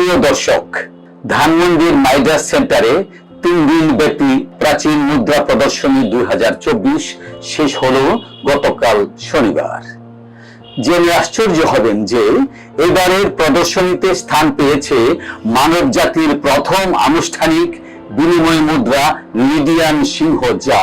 প্রিয় দর্শক, ধানমন্ডির মাইডাস সেন্টারে তিন দিন ব্যাপী প্রাচীন মুদ্রা প্রদর্শনী দুই শেষ হলো গতকাল শনিবার। জেনে আশ্চর্য হবেন যে, এবারের প্রদর্শনীতে স্থান পেয়েছে মানব জাতির প্রথম আনুষ্ঠানিক বিনিময় মুদ্রা লিডিয়ান সিংহ, যা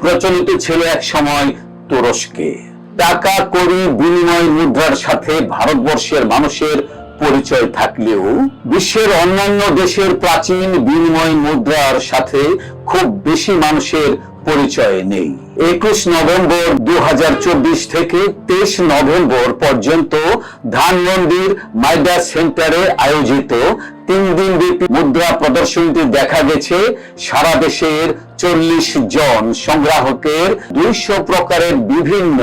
প্রচলিত ছিল এক সময় তুরস্কে। টাকা কড়ি বিনিময় মুদ্রার সাথে ভারতবর্ষের মানুষের পরিচয় থাকলেও বিশ্বের অন্যান্য দেশের প্রাচীন বিনিময় মুদ্রার সাথে খুব বেশি মানুষের পরিচয় নেই। একুশ নভেম্বর দু থেকে তেইশ নভেম্বর পর্যন্ত ধানমন্ডির মাইডা সেন্টারে আয়োজিত তিন দিন ব্যাপী মুদ্রা প্রদর্শনীতে দেখা গেছে, সারা দেশের চল্লিশ জন সংগ্রাহকের দুইশো প্রকারের বিভিন্ন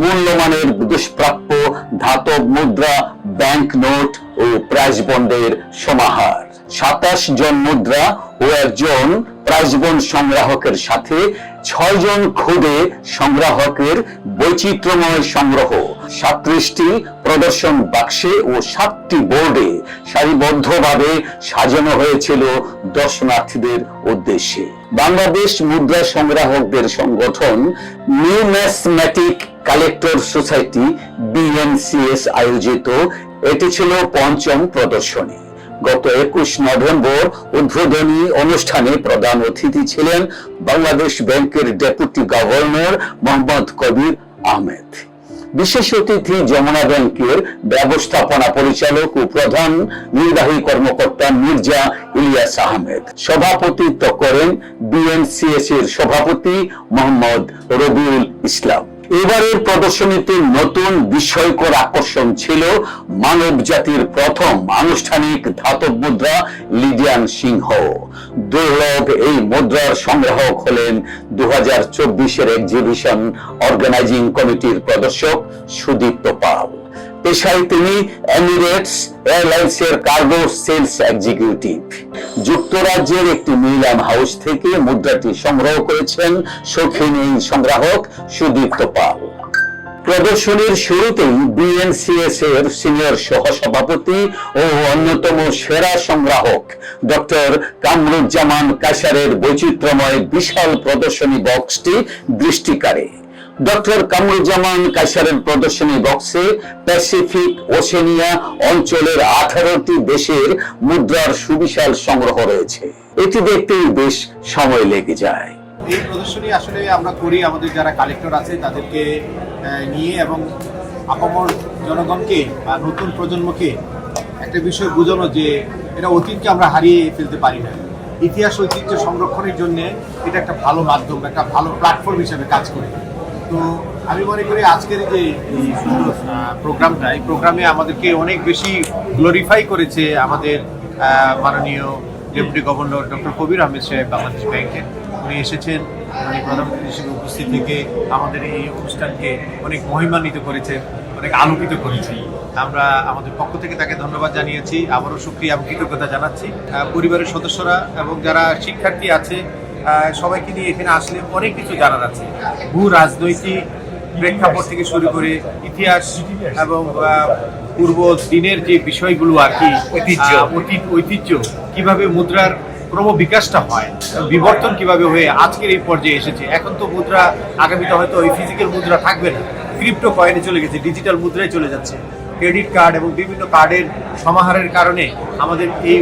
মূল্যমানের দুষ্প্রাপ্য ধাতব মুদ্রা ব্যাংক নোট ও প্রাইজ বন্ডের সমাহার। সাতাশ জন মুদ্রা ও একজন প্রাইজ বন্ড সংগ্রাহকের সাথে ছয় জন খুদে সংগ্রাহকের বৈচিত্র্যময় সংগ্রহ। সাত্রিশটি প্রদর্শন বাক্সে ও সাতটি বোর্ডে সারিবদ্ধভাবে সাজানো হয়েছিল দর্শনার্থীদের উদ্দেশ্যে। বাংলাদেশ মুদ্রা সংগ্রাহকদের সংগঠন নিউম্যাথমেটিক কালেক্টর সোসাইটি, বিএনসিএস, আয়োজিত। এটি ছিল পঞ্চম প্রদর্শনী। গত একুশ নভেম্বর উদ্বোধনী অনুষ্ঠানে প্রধান অতিথি ছিলেন বাংলাদেশ ব্যাংকের ডেপুটি গভর্নর মোহাম্মদ কবির আহমেদ। বিশেষ অতিথি যমুনা ব্যাংকের ব্যবস্থাপনা পরিচালক ও প্রধান নির্বাহী কর্মকর্তা মির্জা ইলিয়াস আহমেদ। সভাপতিত্ব করেন বিএনসিএস এর সভাপতি মোহাম্মদ রবিউল ইসলাম। এবারের প্রদর্শনীতে নতুন বিস্ময়কর আকর্ষণ ছিল মানব জাতির প্রথম আনুষ্ঠানিক ধাতব মুদ্রা লিডিয়ান সিংহ। দুর্লভ এই মুদ্রার সংগ্রাহক হলেন দু হাজার চব্বিশের এক্সিবিশন অর্গানাইজিং কমিটির প্রদর্শক সুদীপ্ত পাল। পেশায় তিনি এমিরেটস এয়ারলাইন্স এর কার্গো সেলস এক্সিকিউটিভ। যুক্তরাজ্যের একটি নিলাম হাউস থেকে মুদ্রাটি সংগ্রহ করেছেন শৌখিন এই সংগ্রাহক সুদীপ্ত পাল। প্রদর্শনীর শুরুতেই বিএনসিএস এর সিনিয়র সহসভাপতি ও অন্যতম সেরা সংগ্রাহক ডক্টর কামরুজ্জামান কাশারের বৈচিত্র্যময় বিশাল প্রদর্শনী বক্সটি দৃষ্টি কাড়ে। ডক্টর কামরুজ্জামান কাশারের প্রদর্শনী বক্সে প্যাসিফিক ওশেনিয়া অঞ্চলের আঠারোটি দেশের মুদ্রার সুবিশাল সংগ্রহ রয়েছে। এটি দেখতেই বেশ সময় লেগে যায়। এই প্রদর্শনী আসলে আমরা করি, আমাদের যারা কালেক্টর আছে তাদেরকে নিয়ে এবং আপামর জনগণকে বা নতুন প্রজন্মকে একটা বিষয় বোঝানো যে এটা অতীতকে আমরা হারিয়ে ফেলতে পারি না। ইতিহাস ঐতিহ্য সংরক্ষণের জন্য এটা একটা ভালো মাধ্যম, একটা ভালো প্ল্যাটফর্ম হিসেবে কাজ করে। তো আমি মনে করি আজকের যে প্রোগ্রামটা, এই প্রোগ্রামে আমাদেরকে অনেক বেশি গ্লোরিফাই করেছে আমাদের মাননীয় deputy governor doctor Kabir Ahmed সাহেব বাংলাদেশ ব্যাংকের উনি এসেছেন উনি প্রধানমন্ত্রী হিসেবে উপস্থিত থেকে আমাদের এই অনুষ্ঠানকে অনেক মহিমান্বিত করেছেন, অনেক আলোকিত করেছেন। আমরা আমাদের পক্ষ থেকে তাকে ধন্যবাদ জানিয়েছি। আবারও সুক্রিয়া এবং কৃতজ্ঞতা জানাচ্ছি। পরিবারের সদস্যরা এবং যারা শিক্ষার্থী আছে সবাইকে নিয়ে এখানে আসলে অনেক কিছু জানার আছে। ভূ রাজনৈতিক প্রেক্ষাপট থেকে শুরু করে ইতিহাস এবং পূর্ব দিনের যে বিষয়গুলো আর কি ঐতিহ্য। কীভাবে মুদ্রার ক্রম বিকাশটা হয় বিবর্তন কীভাবে হয়ে আজকের এই পর্যায়ে এসেছে। এখন তো মুদ্রা আগামীতে হয়তো ওই ফিজিক্যাল মুদ্রা থাকবে না। ক্রিপ্টো কয়েনে চলে গেছে ডিজিটাল মুদ্রায় চলে যাচ্ছে। ক্রেডিট কার্ড এবং বিভিন্ন কার্ডের সমাহারের কারণে আমাদের এই।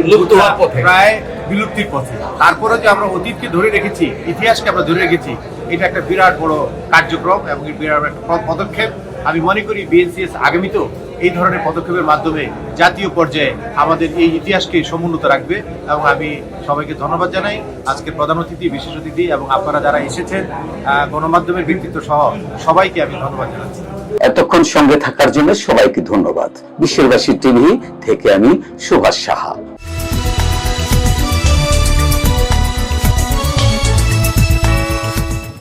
প্রায় বিলুপ্তির পথে। তারপরে যে আমরা অতীতকে ধরে রেখেছি ইতিহাসকে আমরা ধরে রেখেছি এটা একটা বিরাট বড় কার্যক্রম এবং বিরাট একটা পদক্ষেপ। আমি মনে করি বিএনসিএস আগামীতেও এই ধরনের পদক্ষেপের মাধ্যমে জাতীয় পর্যায়ে আমাদের এই ইতিহাসকে সমুন্নত রাখবে এবং আমি সবাইকে ধন্যবাদ জানাই। আজকে প্রধান অতিথি বিশেষ অতিথি এবং আপনারা যারা এসেছেন গণমাধ্যমের ব্যক্তিত্ব সহ সবাইকে আমি ধন্যবাদ জানাচ্ছি। এতক্ষণ সঙ্গে থাকার জন্য সবাইকে ধন্যবাদ। বিশ্ববাসী টিভি থেকে আমি সুভাষ সাহা।